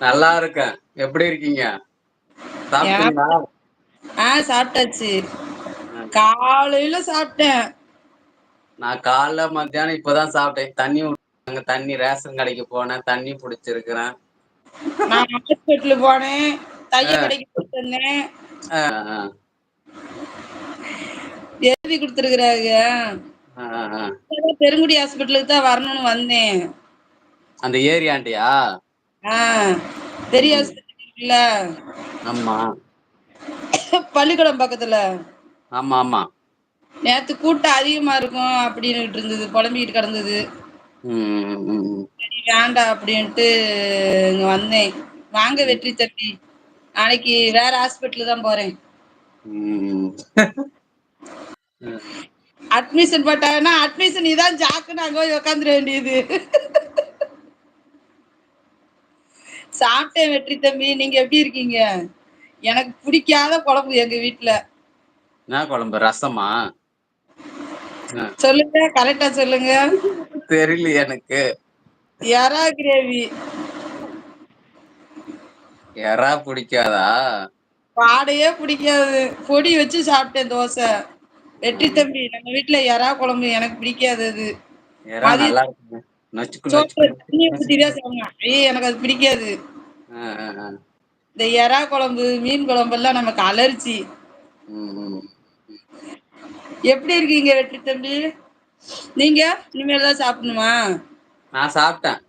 நல்லா இருக்கேன். எப்படி இருக்கீங்க? சாப்பிட்டீங்களா? ஆ சாப்பிட்டாச்சு. காலையில சாப்பிட்டேன். நான் காலைல, மத்தியானம் இப்பதான் சாப்பிட்டேன். தண்ணி ஊத்துனாங்க. தண்ணி ரேஷன் கடைக்கு போனேன். தண்ணி புடிச்சிருக்கிறேன். நான் ஹாஸ்பிட்டலு போனேன். தைய அ. கடைக்கு அ. எழுதி குடுத்துருக்குறாங்க. பெருங்குடி ஹாஸ்பிட்டலுக்கு தான் வரணும்னு வந்தேன். அந்த ஏரியாண்டயா? பெரிய இருக்குல்ல? ஆமா. பள்ளிக்கூடம் பக்கத்துல. ஆமா, ஆமா. நேத்து கூட்டம் அதிகமா இருக்கும் அப்டின்னுட்டு இருந்தது. பொலம்பிக்கிட்டு கெடந்தது. வேண்டாம் அப்டின்ட்டு இங்க வந்தேன். வாங்க. வெற்றி தம்பி. நாளைக்கு வேற ஹாஸ்பிட்டல் தான் போறேன். அட்மிஷன் போட்டாங்கன்னா, அட்மிஷன் இதான் ஜாக்குன்னு அங்க போய் உட்காந்துர வேண்டியது. சாப்பிட்டேன் வெற்றி தம்பி. நீங்க எப்படி இருக்கீங்க? எனக்கு பிடிக்காத குழம்பு எங்க வீட்ல. என்ன குழம்பு? ரசமா? சொல்லுங்க. கரெக்ட்டா சொல்லுங்க. தெரியலையே எனக்கு. எறா கிரேவி. எறா புடிக்காதா? வாடையே பிடிக்காது. பொடி வச்சு சாப்பிட்டேன் தோசை. வெற்றி. தம்பி நம்ம வீட்ல எறா குழம்பு எனக்கு பிடிக்காது அது. எனக்கு அது பிடிக்காது. இந்த எறா குழம்பு, மீன் குழம்பெல்லாம் நமக்கு அலர்ஜி. எப்படி இருக்கீங்க வெற்றி தம்பி? நீங்க? இனிமேல் தான் சாப்பிடணுமா? நான் சாப்பிட்டேன்.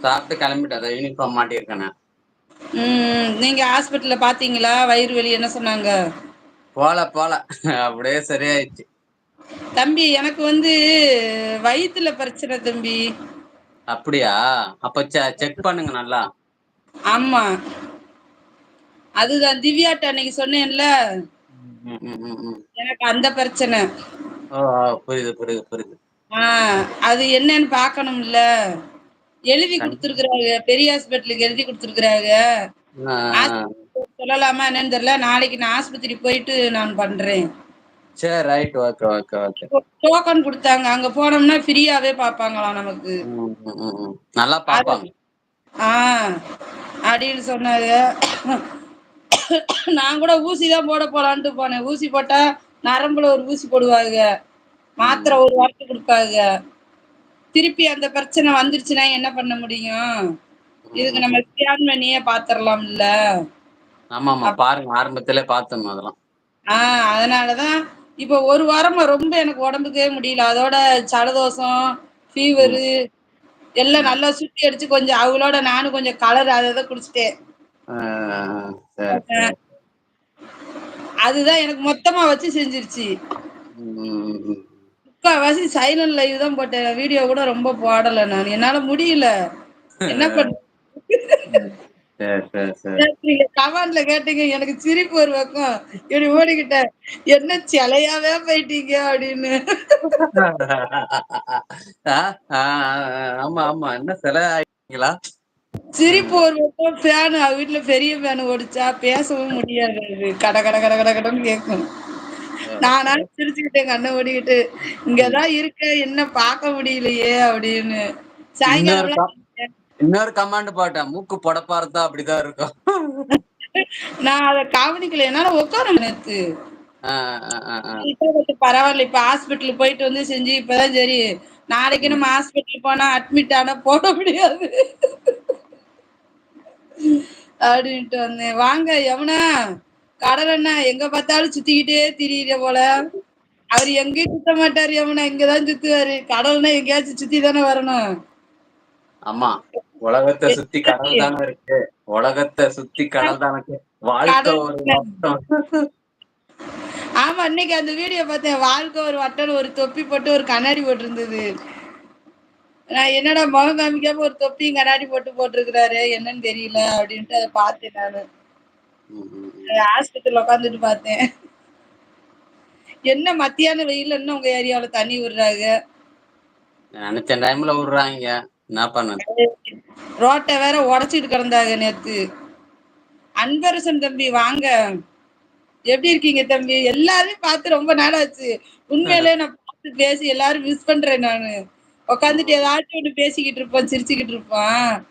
சாப்பிட்டு கிளம்பிட்டேன். அதான் யூனிஃபார்ம் மாட்டியிருக்கேன். ம். நீங்க ஹாஸ்பிட்டல்ல பார்த்தீங்களா? வயிறு வலி என்ன சொன்னாங்க? போல, போல. அப்படியே சரியாயிடுச்சு. தம்பி எனக்கு வந்து வயித்துல பிரச்சனை தம்பி. அப்படியா? அப்ப செக் பண்ணுங்க நல்லா. ஆமா. அதுதான் திவ்யாட்ட அன்னைக்கு சொன்னேன்ல. எனக்கு அந்த பிரச்சனை. புரியுது, புரியுது, புரியுது. அது என்னன்னு பார்க்கணும்ல. எழுதி. குடுத்துருக்குறாங்க. பெரிய ஹாஸ்பிட்டலுக்கு எழுதி குடுத்துருக்குறாங்க. சொல்லலாமா என்னன்னு தெரியல. நாளைக்கு நான் ஆஸ்பத்திரி போயிட்டு நான் பண்றேன். சரி right. Okay, okay, okay. Token குடுத்தாங்க. அங்க போனோம்னா ஃப்ரீயாவே பார்ப்பாங்களாம் நமக்கு. நல்லா அது பார்ப்பாங்க. ஆ அப்படின்னு சொன்னாங்க. நான் கூட ஊசி தான் போட போலான்ட்டு போனேன். ஊசி போட்டா நரம்புல ஒரு ஊசி போடுவாங்க. மாத்திரை. ஒரு வாரத்துக்கு குடுப்பாங்க. திருப்பி அந்த பிரச்சனை வந்துருச்சுன்னா என்ன பண்ண முடியும்? இதுக்கு நம்ம. ஸ்கேன் பண்ணியே பார்த்துரலாம்ல. ஆமாமா. அப் பாருங்க. ஆரம்பத்திலே பார்த்துடணும் அதெல்லாம். ஆ அதனால தான் இப்போ 1 வாரமா ரொம்ப எனக்கு உடம்புக்கே முடியல. அதோட ஜலதோஷம். ஃபீவரு எல்லாம். நல்லா சுத்தி அடிச்சு கொஞ்சம் அவங்களோட நானும் கொஞ்சம் கலர் அத குடிச்சுட்டேன். அதுதான் எனக்கு மொத்தமா வச்சு செஞ்சுருச்சு. முக்காவாசி சைலன்ட் லைவ் தான் போட்டேன். வீடியோ கூட ரொம்ப போடல நானு. என்னால முடியல. என்ன பண்றது? ம். சரி, சரி, சரி. நேத்து நீங்க கமெண்ட்ல கேட்டீங்க. எனக்கு சிரிப்பு ஒரு பக்கம். இப்படி ஓடிக்கிட்டேன். என்ன சிலையாவே போயிட்டீங்க அப்படின்னு. ஆமா, ஆமா. என்ன சிலை ஆயிட்டீங்களா? சிரிப்பு. ஒரு பக்கம் ஃபேனு அவ வீட்ல பெரிய ஃபேன் ஓடிச்சா பேசவும் முடியாது. கட கட கட கட கடன்னு கேட்கும். நானா. சிரிச்சுக்கிட்டேன் கண்ண மூடிக்கிட்டு. இங்க ம். தான் இருக்கேன். என்ன பார்க்க முடியலையே அப்படின்னு. சாயங்காலம்லாம் இன்னொரு கமாண்ட் போட்டேன். மூக்கு பொடப்பா இருந்தா அப்படிதான் இருக்கும். நான் அத கவனிக்கல. என்னால உட்கார நேத்து. அ. இப்ப ஹாஸ்பிட்டல் போயிட்டு வந்து செஞ்சு இப்பதான் சரி. நாளைக்கு. நம்ம ஹாஸ்பிட்டல் போனா அட்மிட் ஆனா போட முடியாது. அப்படின்ட்டு வந்தேன். வாங்க யமுனா, கடல் அண்ணா எங்க பார்த்தாலும் சுத்திக்கிட்டே திரியிற போல. அவரு எங்கேயும் சுத்த மாட்டாரு யமுனா. இங்க தான் சுத்துவாரு. கடல்னா எங்கேயாச்சும் சுத்தி தானே வரணும். ஆமா. உலகத்த சுத்தி. கடல் தானே இருக்கு. உலகத்த சுத்தி கடல் தானே. வாழ்க்கை ஒரு வட்டம். ஆமா இன்னைக்கு அந்த வீடியோ பார்த்தேன். வாழ்க்கை ஒரு வட்டம்னு ஒரு தொப்பி போட்டு ஒரு கண்ணாடி போட்டிருந்தது. நான் என்னடா முகம் காமிக்காம ஒரு தொப்பியும் கண்ணாடி போட்டு போட்டிருக்கிறாரு. என்னன்னு தெரியல அப்படின்ட்டு அத பார்த்தேன் நானு. ஹாஸ்பிட்டல்ல உட்காந்துட்டு பார்த்தேன். என்ன மத்தியான வெயில்ல இன்னும் உங்க ஏரியாவுல தண்ணி விடுறாங்க. நெனச்ச டைம்ல விடுறாய்ங்க. ரோட்டை ரோட்ட வேற உடைச்சிட்டு கிடந்தாங்க நேத்து. அன்பரசன் தம்பி வாங்க. எப்படி இருக்கீங்க தம்பி? எல்லாரையும் பார்த்து ரொம்ப நாள் ஆச்சு. உண்மையிலேயே நான் பார்த்து பேசி எல்லாரும் மிஸ் பண்றேன் நானு. உட்காந்துட்டு ஏதாச்சும் ஒண்ணு பேசிக்கிட்டு இருப்போம், சிரிச்சுக்கிட்டு இருப்போம்.